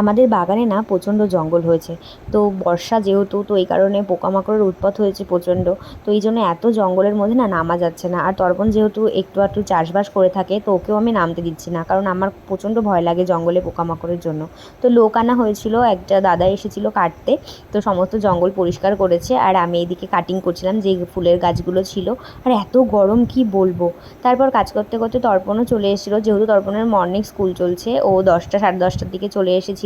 আমাদের বাগানে না প্রচণ্ড জঙ্গল হয়েছে। তো বর্ষা যেহেতু, তো এই কারণে পোকামাকড়ের উৎপাত হয়েছে প্রচণ্ড। তো এই জন্য এত জঙ্গলের মধ্যে না নামা যাচ্ছে না। আর তর্পণ যেহেতু একটু একটু চাষবাস করে থাকে, তো ওকেও আমি নামতে দিচ্ছি না। কারণ আমার প্রচণ্ড ভয় লাগে জঙ্গলে পোকামাকড়ের জন্য। তো লোক আনা হয়েছিল, একটা দাদা এসেছিল কাটতে। তো সমস্ত জঙ্গল পরিষ্কার করেছে। আর আমি এইদিকে কাটিং করছিলাম যে ফুলের গাছগুলো ছিল। আর এত গরম, কি বলব? তারপর কাজ করতে করতে তর্পণও চলে এসেছিল। যেহেতু তর্পণের মর্নিং স্কুল চলছে, ও দশটা, সাড়ে দশটার দিকে চলে এসেছিল।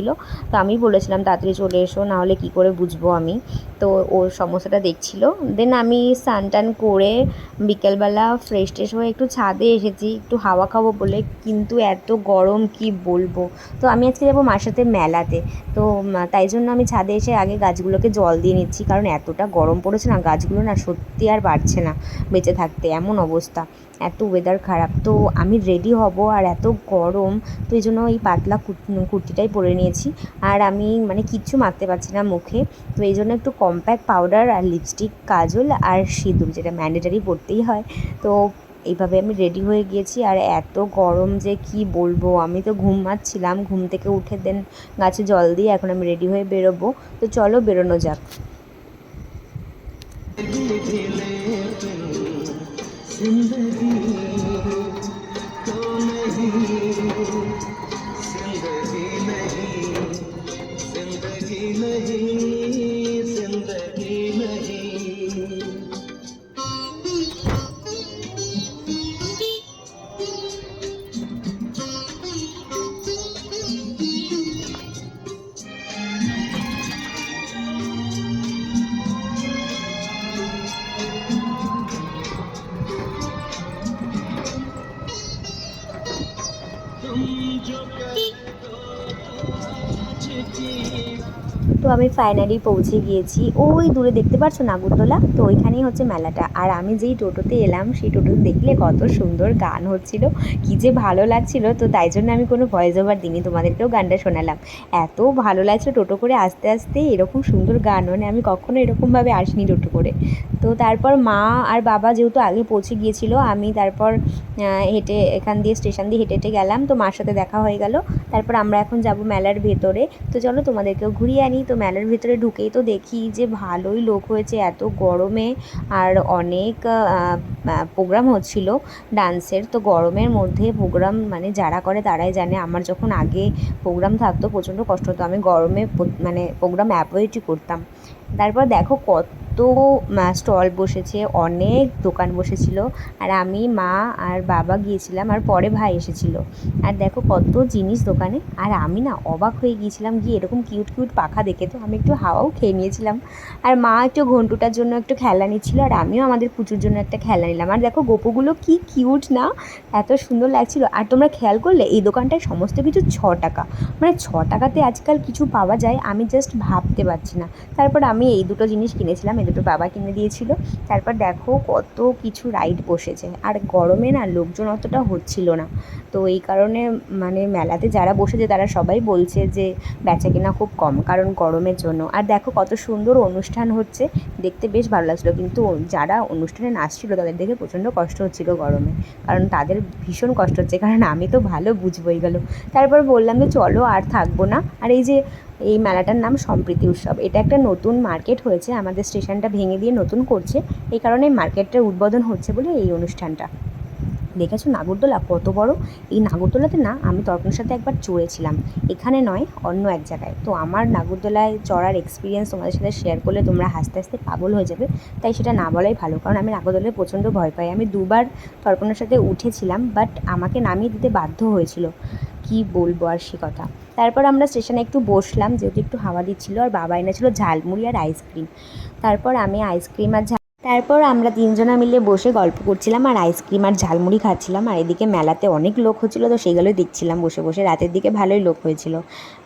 তো আমি বলেছিলাম, তাড়াতাড়ি চলে এসো, নাহলে কী করে বুঝব আমি? তো ওর সমস্যাটা দেখছিল। দেন আমি স্নান টান করে বিকেলবেলা ফ্রেশ ট্রেশ হয়ে একটু ছাদে এসেছি, একটু হাওয়া খাব বলে, কিন্তু এত গরম কি বলব? তো আমি আজকে যাব মার সাথে মেলাতে। তো তাই জন্য আমি ছাদে এসে আগে গাছগুলোকে জল দিয়ে নিচ্ছি, কারণ এতটা গরম পড়েছে না, গাছগুলো না সত্যি আর বাড়ছে না বেঁচে থাকতে, এমন অবস্থা। এত ওয়েদার খারাপ। তো আমি রেডি হব আর এত গরম, তো এই জন্য এই পাতলা কুর্তি- কুর্তিটাই পরে নিয়েছি। আর আমি মানে কিচ্ছু মাখতে পারছি না মুখে, তো এই জন্য একটু কম্প্যাক্ট পাউডার আর লিপস্টিক কাজল আর সিঁদুর, যেটা ম্যান্ডেটারি পরতেই হয়। তো এইভাবে আমি রেডি হয়ে গিয়েছি আর এত গরম যে কি বলব, আমি তো ঘুমাচ্ছিলাম ঘুম থেকে উঠে দেন গাছে জল দিয়ে এখন আমি রেডি হয়ে বেরোবো। তো চলো বেরোনো যাক। içimdedir तुम जो कर दो आज की তো আমি ফাইনালি পৌঁছে গিয়েছি। ওই দূরে দেখতে পাচ্ছ নাগরদোলা তো ওইখানেই হচ্ছে মেলাটা। আর আমি যেই টোটোতে এলাম, সেই টোটোতে দেখলে কত সুন্দর গান হচ্ছিল, কি যে ভালো লাগছিল। তো তাই জন্য আমি কোনো ভয়েস ওভার দিইনি, তোমাদেরকেও গানটা শোনালাম। এত ভালো লাগছে টোটো করে আস্তে আস্তে, এরকম সুন্দর গান মানে আমি কখনো এরকমভাবে আসিনি টোটো করে। তো তারপর মা আর বাবা যেহেতু আগে পৌঁছে গিয়েছিল, আমি তারপর হেঁটে এখান দিয়ে স্টেশন দিয়ে হেঁটে হেঁটে গেলাম। তো মার সাথে দেখা হয়ে গেল। তারপর আমরা এখন যাব মেলার ভেতরে। তো চলো তোমাদেরকেও ঘুরিয়ে আনি। তো মেলার ভিতরে ঢুকেই তো দেখি যে ভালোই লোক হয়েছে, এত গরমে। আর অনেক প্রোগ্রাম হচ্ছিল ডান্সের, তো গরমের মধ্যে প্রোগ্রাম মানে যারা করে তারাই জানে। আমার যখন আগে প্রোগ্রাম থাকতো, প্রচণ্ড কষ্ট হতো। আমি গরমে মানে প্রোগ্রাম অ্যাভয়েডই করতাম। তারপর দেখো কত স্টল বসেছে, অনেক দোকান বসেছিল। আর আমি, মা আর বাবা গিয়েছিলাম, আর পরে ভাই এসেছিল। আর দেখো কত জিনিস দোকানে। আর আমি না অবাক হয়ে গিয়েছিলাম, গিয়ে এরকম কিউট কিউট পাখা দেখে তো আমি একটু হাওয়াও খেয়ে নিয়েছিলাম। আর মা একটু ঘন্টুটার জন্য একটু খেলা নিচ্ছিল, আর আমিও আমাদের পুজোর জন্য একটা খেলা নিলাম। আর দেখো গোপুগুলো কি কিউট না, এত সুন্দর লাগছিল। আর তোমরা খেয়াল করলে এই দোকানটায় সমস্ত কিছু ছ টাকা। মানে ছ টাকাতে আজকাল কিছু পাওয়া যায়, আমি জাস্ট ভাবতে পারছি না। তারপর আমি এই দুটো জিনিস কিনেছিলাম, এই দুটো বাবা কিনে দিয়েছিল। তারপর দেখো কত কিছু রাইড বসেছে। আর গরমে না লোকজন অতটা হচ্ছিল না। তো এই কারণে মানে মেলাতে যারা বসেছে তারা সবাই বলছে যে বেচা কেনা খুব কম, কারণ গরমের জন্য। আর দেখো কত সুন্দর অনুষ্ঠান হচ্ছে। দেখতে বেশ ভালো লাগছিল। কিন্তু যারা অনুষ্ঠানে নাচছিল তাদের দেখে প্রচণ্ড কষ্ট হচ্ছিল গরমে। কারণ তাদের ভীষণ কষ্ট হচ্ছে। কারণ আমি তো ভালো বুঝবোই গেল তারপর বললাম যে চলো আর থাকব না। আর এই যে এই মেলাটার নাম সম্প্রীতি উৎসব। এটা একটা নতুন মার্কেট হয়েছে, আমাদের স্টেশনটা ভেঙে দিয়ে নতুন করছে। এই কারণে মার্কেটটার উদ্বোধন হচ্ছে বলে এই অনুষ্ঠানটা। দেখেছ নাগরদোলা কত বড়? এই নাগরদোলাতে না, আমি তর্পণের সাথে একবার চড়েছিলাম। এখানে নয়, অন্য এক জায়গায়। তো আমার নাগরদোলায় চড়ার এক্সপিরিয়েন্স তোমাদের সাথে শেয়ার করলে তোমরা হাসতে হাসতে পাগল হয়ে যাবে। তাই সেটা না বলাই ভালো, কারণ আমি নাগরদোলায় প্রচণ্ড ভয় পাই। আমি দুবার তর্পণের সাথে উঠেছিলাম বাট আমাকে নামিয়ে দিতে বাধ্য হয়েছিল। কি বলব আর সে কথা? তারপর আমরা স্টেশনে একটু বসলাম, যেহেতু একটু হাওয়া দিচ্ছিল আর বাবা এনেছিল ঝালমুড়ি আর আইসক্রিম তারপর আমি আইসক্রিম আর তারপর আমরা তিনজনা মিলে বসে গল্প করছিলাম আর আইসক্রিম আর ঝালমুড়ি খাচ্ছিলাম। আর এদিকে মেলাতে অনেক লোক হচ্ছিল, তো সেগুলোই দেখছিলাম বসে বসে। রাতের দিকে ভালোই লোক হয়েছিল।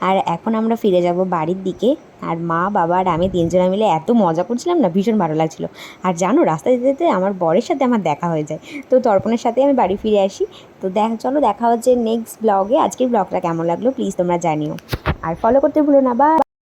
আর এখন আমরা ফিরে যাব বাড়ির দিকে। আর মা, বাবা আর আমি তিনজনা মিলে এত মজা করছিলাম না, ভীষণ ভালো লাগছিল। আর জানো, রাস্তায় যেতে যেতে আমার বরের সাথে আমার দেখা হয়ে যায়। তো তর্পণের সাথে আমি বাড়ি ফিরে আসি। তো দেখ, চলো দেখা হচ্ছে নেক্সট ব্লগে আজকের ব্লগটা কেমন লাগল প্লিজ তোমরা জানিও। আর ফলো করতে ভুলো না বা